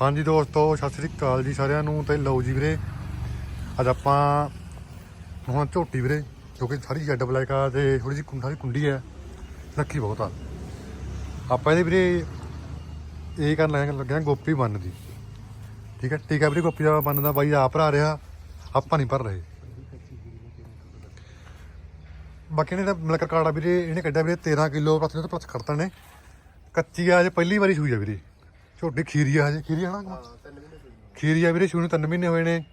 ਹਾਂਜੀ ਦੋਸਤੋ, ਸਤਿ ਸ੍ਰੀ ਅਕਾਲ ਜੀ ਸਾਰਿਆਂ ਨੂੰ ਤੇ ਲਓ ਜੀ ਵੀਰੇ, ਅੱਜ ਆਪਾਂ ਹੁਣ ਝੋਟੀ ਵੀਰੇ, ਜੋ ਕਿ ਸਾਰੀ ਜੱਡ ਬਲੈਕ ਆ ਤੇ ਥੋੜੀ ਜਿਹੀ ਕੁੰਡਾ ਦੀ ਕੁੰਡੀ ਹੈ ਲੱਕੀ ਬਹੁਤ ਆ। ਆਪਾਂ ਇਹਦੇ ਵੀਰੇ ਇਹ ਕਰਨ ਲੱਗੇ ਲੱਗਿਆ ਗੋਪੀ ਬੰਨ ਦੀ। ਠੀਕ ਹੈ ਟੀਕਾ ਵੀਰੇ, ਗੋਪੀ ਦਾ ਬੰਨਦਾ ਬਾਈ ਆਪ ਭਰਾ ਰਿਹਾ, ਆਪਾਂ ਨਹੀਂ ਭਰ ਰਹੇ। ਬਾਕੀ ਨੇ ਤਾਂ ਮਲਕਰ ਕਾੜਾ ਵੀਰੇ, ਇਹਨੇ ਕੱਢਿਆ ਵੀਰੇ 13 ਕਿਲੋ ਪਲੱਸ ਤੋਂ ਪਲੱਸ ਖੜਤਾ ਨੇ ਕੱਚੀ ਆ ਜੇ ਪਹਿਲੀ ਵਾਰੀ ਸੂਈ ਆ ਵੀਰੇ। ਝੋਟੀ ਖੀਰੀ ਆ ਹਜੇ ਖੀਰੀ ਆ ਨਾ? ਖੀਰੀ ਆ ਵੀਰੇ ਸ਼ੁਰੂ ਨੂੰ ਤਿੰਨ ਮਹੀਨੇ ਹੋਏ ਨੇ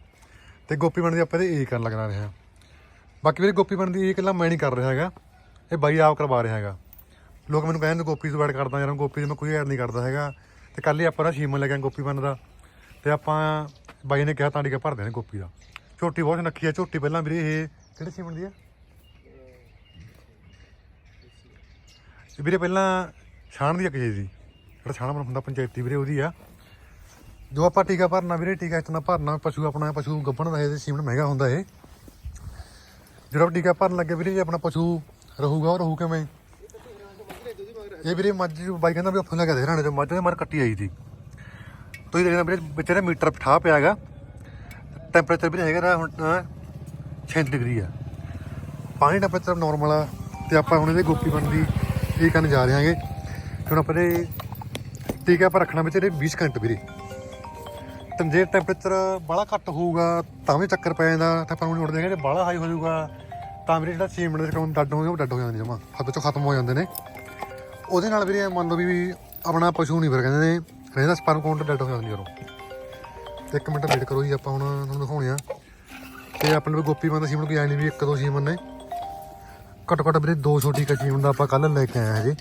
ਤੇ ਗੋਪੀ ਬਣਦੀ ਆਪਾਂ ਇਹ ਕਰਨ ਲੱਗਣਾ ਰਿਹਾ। ਬਾਕੀ ਵੀਰੇ ਗੋਪੀ ਬਣਦੀ ਇਹ ਇਕੱਲਾ ਮੈਂ ਨਹੀਂ ਕਰ ਰਿਹਾ ਹੈਗਾ। ਇਹ ਬਾਈ ਆਪ ਕਰਵਾ ਰਿਹਾ ਹੈਗਾ। ਲੋਕ ਮੈਨੂੰ ਕਹਿੰਦੇ ਗੋਪੀ ਤੋਂ ਐਡ ਕਰਦਾ ਯਾਰ ਗੋਪੀ 'ਚ ਮੈਂ ਕੋਈ ਐਡ ਨਹੀਂ ਕਰਦਾ ਹੈਗਾ। ਤੇ ਕੱਲ ਹੀ ਆਪਾਂ ਨਾ ਸ਼ੀਮਨ ਲੈ ਕੇ ਆਏ ਗੋਪੀ ਬਣ ਦਾ। ਤੇ ਆਪਾਂ ਬਾਈ ਨੇ ਕਿਹਾ ਤਾਂ ਟਿਕਾ ਭਰ ਦੇਣੇ ਗੋਪੀ ਦਾ। ਝੋਟੀ ਬਹੁਤ ਨੱਖੀ ਆ ਝੋਟੀ ਪਹਿਲਾਂ ਵੀਰੇ ਇਹ ਕਿਹੜੇ ਸੀਮਨ ਦੀ ਆ? ਇਹ ਵੀਰੇ ਪਹਿਲਾਂ ਛਾਣ ਦੀ ਅੱਗੇ ਜੀ ਜਿਹੜਾ ਛਾਣਾ ਮਨ ਹੁੰਦਾ ਪੰਚਾਇਤੀ ਵੀਰੇ ਉਹਦੀ ਆ। ਜੋ ਆਪਾਂ ਟੀਕਾ ਭਰਨਾ ਵੀਰੇ, ਟੀਕਾ ਇਤਨਾ ਭਰਨਾ, ਪਸ਼ੂ ਆਪਣਾ, ਪਸ਼ੂ ਗੱਭਣ ਦਾ ਇਹ ਸੀਮਨ ਮਹਿੰਗਾ ਹੁੰਦਾ ਇਹ। ਜਿਹੜਾ ਆਪਾਂ ਟੀਕਾ ਭਰਨ ਲੱਗੇ ਵੀਰੇ ਜੇ ਆਪਣਾ ਪਸ਼ੂ ਰਹੂਗਾ, ਉਹ ਰਹੂ ਕਿਵੇਂ? ਇਹ ਵੀਰੇ ਮੱਝ, ਬਾਈ ਕਹਿੰਦਾ ਵੀ ਉੱਥੋਂ ਲੈ ਕੇ ਦੇ ਰਾਣੇ ਤੇ, ਮੱਝ ਦੇ ਮਾਰ ਕੱਟੀ ਆਈ ਸੀ। ਤੁਸੀਂ ਦੇਖਣਾ ਵੀਰੇ ਵਿਚਾਰੇ ਮੀਟਰ ਠਾ ਪਿਆ ਹੈਗਾ। ਟੈਂਪਰੇਚਰ ਵੀ ਹੈਗਾ ਹੁਣ 6 ਡਿਗਰੀ ਆ। ਪਾਣੀ ਟੈਂਪਰੇਚਰ ਨਾਰਮਲ ਆ, ਤੇ ਆਪਾਂ ਹੁਣ ਇਹਦੇ ਗੋਪੀ ਬਣ ਦੀ ਇਹ ਕਰਨ ਜਾ ਰਹੇ ਹਾਂਗੇ। ਹੁਣ ਆਪਾਂ ਇਹ ਠੀਕ ਹੈ ਪਰ ਰੱਖਣਾ ਵਿੱਚ ਇਹਦੇ 20 ਘੰਟੇ ਵੀਰੇ। ਤਾਂ ਜੇ ਟੈਂਪਰੇਚਰ ਬੜਾ ਘੱਟ ਹੋਊਗਾ, ਤਾਂ ਵੀ ਚੱਕਰ ਪੈ ਜਾਂਦਾ, ਤਾਂ ਆਪਾਂ ਨੂੰ ਉੱਡ ਦੇਗਾ ਜੇ ਬੜਾ ਹਾਈ ਹੋ ਜਾਊਗਾ, ਤਾਂ ਵੀਰੇ ਜਿਹੜਾ 6 ਮਿੰਟ ਦੇ ਕੰਮ ਡੱਡ ਹੋਗੇ ਉਹ ਡੱਡ ਹੋ ਜਾਂਦੇ ਜਮਾ। ਹੱਥ ਚੋਂ ਖਤਮ ਹੋ ਜਾਂਦੇ ਨੇ। ਉਹਦੇ ਨਾਲ ਵੀਰੇ ਮੰਨ ਲਓ ਵੀ ਆਪਣਾ ਪਸ਼ੂ ਨਹੀਂ ਫਿਰ ਕਹਿੰਦੇ ਨੇ, ਰਹਿੰਦਾ ਸਪਰਮ ਕਾਊਂਟ ਡੱਡ ਹੋ ਜਾਂਦੀ ਯਾਰੋ ਤੇ ਇੱਕ ਮਿੰਟ ਵੇਟ ਕਰੋ ਜੀ, ਆਪਾਂ ਹੁਣ ਤੁਹਾਨੂੰ ਦਿਖਾਉਣੇ ਆ। ਤੇ ਆਪਣੇ ਕੋਲ ਗੋਪੀ ਬੰਦਾ ਸੀਮਨ ਕੋਈ ਆਈ ਨਹੀਂ ਵੀ ਇੱਕ ਦੋ ਸੀਮਨ ਨੇ। ਘੱਟੋ ਘੱਟ ਵੀਰੇ ਦੋ ਛੋਟੀ ਕੱਚੀ ਹੁੰਦਾ ਆਪਾਂ ਕੱਲ ਲੈ ਕੇ ਆਏ ਹਾਂ ਜੀ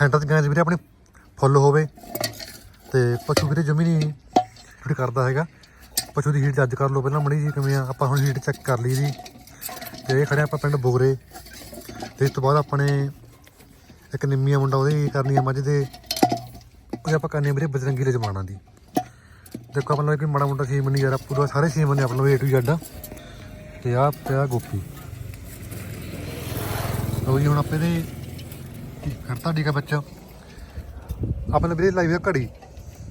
ਸੈਂਟਰ 'ਚ ਗਏ ਵੀਰੇ, ਆਪਣੀ ਫੁੱਲ ਹੋਵੇ ਤੇ ਪਸ਼ੂ ਵੀਰੇ ਜਮੀ ਨਹੀਂ ਹੀਟ ਕਰਦਾ ਹੈਗਾ। ਪਸ਼ੂ ਦੀ ਹੀਟ ਜੱਜ ਕਰ ਲਓ ਪਹਿਲਾਂ ਮੜੀ ਜੀ ਕਿਵੇਂ ਆ, ਆਪਾਂ ਹੁਣ ਹੀਟ ਚੈੱਕ ਕਰ ਲਈ ਜੀ। ਤੇ ਇਹ ਖੜੇ ਆਪਾਂ ਪਿੰਡ ਬੋਗਰੇ। ਤੇ ਇਸ ਤੋਂ ਬਾਅਦ ਆਪਣੇ ਇੱਕ ਨਿੰਮੀਆ ਮੁੰਡਾ ਉਹਦੇ ਕਰਨੀ ਆ ਮੱਝ ਦੇ। ਉਹ ਆਪਾਂ ਕਰਨੀ ਵੀਰੇ ਬਜਰੰਗੀ ਦੇ ਜਮਾਨਾ ਦੀ। ਦੇਖੋ ਆਪਾਂ ਨੂੰ ਕੋਈ ਮਾੜਾ ਮੋਟਾ ਸੀਮਨ ਨਹੀਂ ਯਾਰ ਪੂਰਾ ਸਾਰੇ ਸੀਮਨ ਨੇ ਆਪਾਂ ਏ ਟੂ ਜ਼ੈਡ ਤੇ ਆ ਪਿਆ ਗੋਪੀ। ਲਓ ਜੀ, ਹੁਣ ਆਪੇ ਦੇ ਕਰਤਾ ਠੀਕ ਆ ਬੱਚਾ? ਆਪਾਂ ਨੇ ਵੀਰੇ ਲਾਈਵ ਘੜੀ।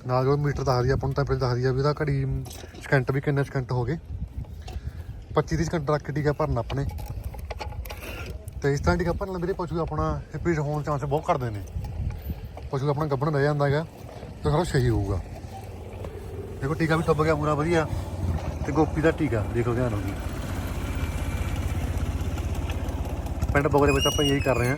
ਨਾਲ ਜੋ ਮੀਟਰ ਦੱਸਦੀ ਆ, ਆਪਾਂ ਨੂੰ ਟੈਂਪਰੇਚਰ ਦੱਸਦੀ ਆ ਵੀ ਉਹਦਾ ਘੜੀ ਸਕਿੰਟ ਵੀ ਕਿੰਨੇ ਸਕਿੰਟ ਹੋ ਗਏ। 25 30 ਸਕਿੰਟ ਰੱਖ ਕੇ ਟੀਕਾ ਭਰਨਾ ਆਪਣੇ ਤੇ ਇਸ ਤਰ੍ਹਾਂ ਟੀਕਾ ਭਰਨ ਨਾਲ ਵੀਰੇ, ਪਸ਼ੂ ਆਪਣਾ ਰਿਪੀਟ ਹੋਣ ਚਾਂਸ ਬਹੁਤ ਘੱਟਦੇ ਨੇ। ਪਸ਼ੂ ਆਪਣਾ ਗੱਭਣ ਰਹਿ ਜਾਂਦਾ ਹੈਗਾ, ਤੇ ਸਾਰਾ ਸਹੀ ਹੋਊਗਾ। ਦੇਖੋ ਟੀਕਾ ਵੀ ਟੁੱਬ ਗਿਆ, ਪੂਰਾ ਵਧੀਆ। ਤੇ ਗੋਪੀ ਦਾ ਟੀਕਾ, ਦੇਖੋ ਧਿਆਨ ਹੋ ਗਈ ਪਿੰਡ ਬਗਰੇ ਵਿੱਚ ਆਪਾਂ ਇਹੀ ਕਰ ਰਹੇ ਹਾਂ।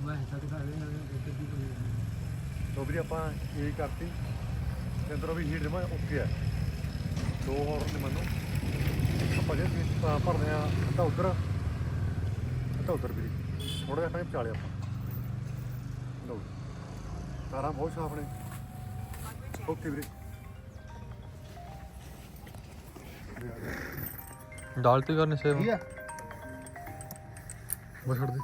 ਕਰਨ ਜਾ ਕੱਬੀ ਵਾਲੀ ਆ ਤੋ ਵੀਰੇ ਆਪਾਂ ਇਹ ਕਰਤੀ ਤੇ ਅੰਦਰੋਂ ਵੀ ਹੀਟ ਜਮਾ ਓਕੇ ਆ ਦੋ ਹੋਰ ਨੇ ਮੈਨੂੰ ਆਪਾਂ ਜੇ ਵੀ ਭ- ਭਰਦੇ ਆ ਅੱਧਾ ਉਧਰ ਅੱਧਾ ਉਧਰ ਵੀਰੇ ਥੋੜਾ ਜਿਹਾ ਟਾਈਮ ਚਾਲਿਆ ਆਪਾਂ ਲਓ ਤਾਰਾਂ ਬਹੁਤ ਸਾਫ ਨੇ ਓਕੇ ਵੀਰੇ डालते करने से ਬਸ ਛੱਡ ਦੇ